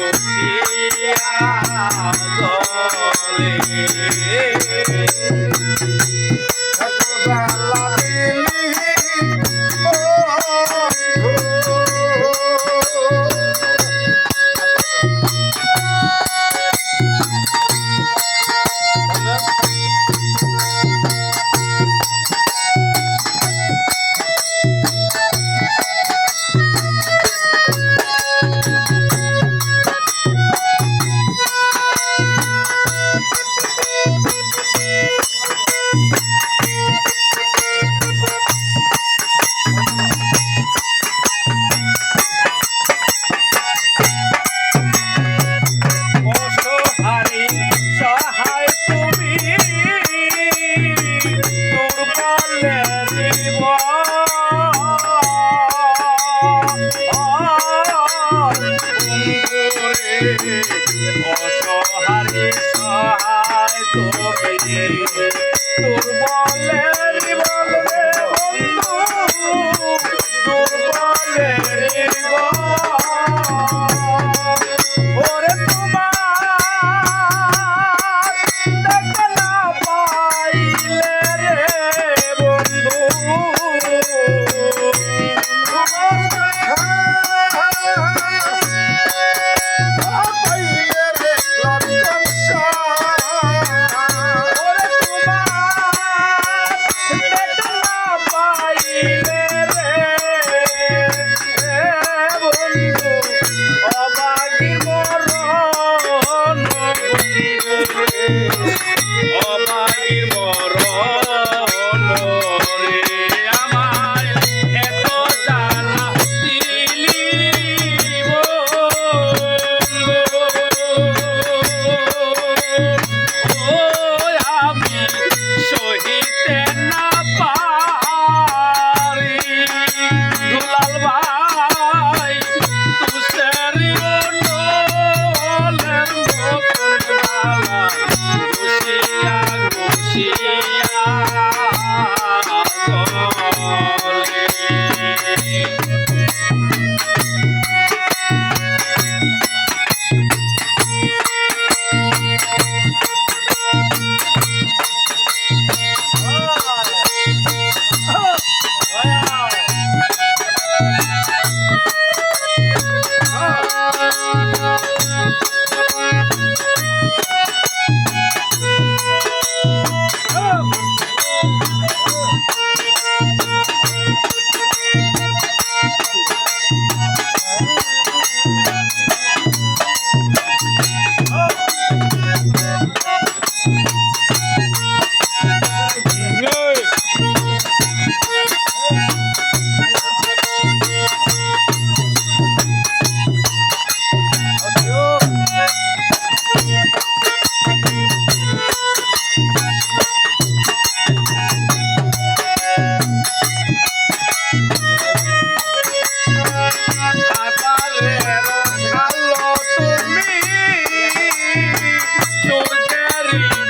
বসিয়া জলে অসহায় সহায় তোর বলে Oh, my. Thank you. So very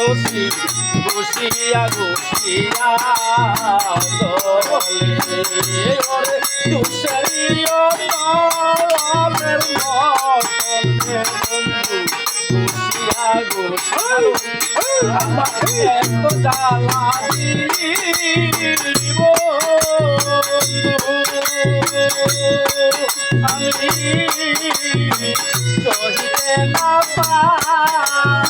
দোষী বসিয়া বসিয়া দলে ওরে তুষারিও মতন বন্ধু বসিয়া আমার এত জ্বালা বন্ধু। আমি সহিতে না পারি।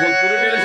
ভোজপুরে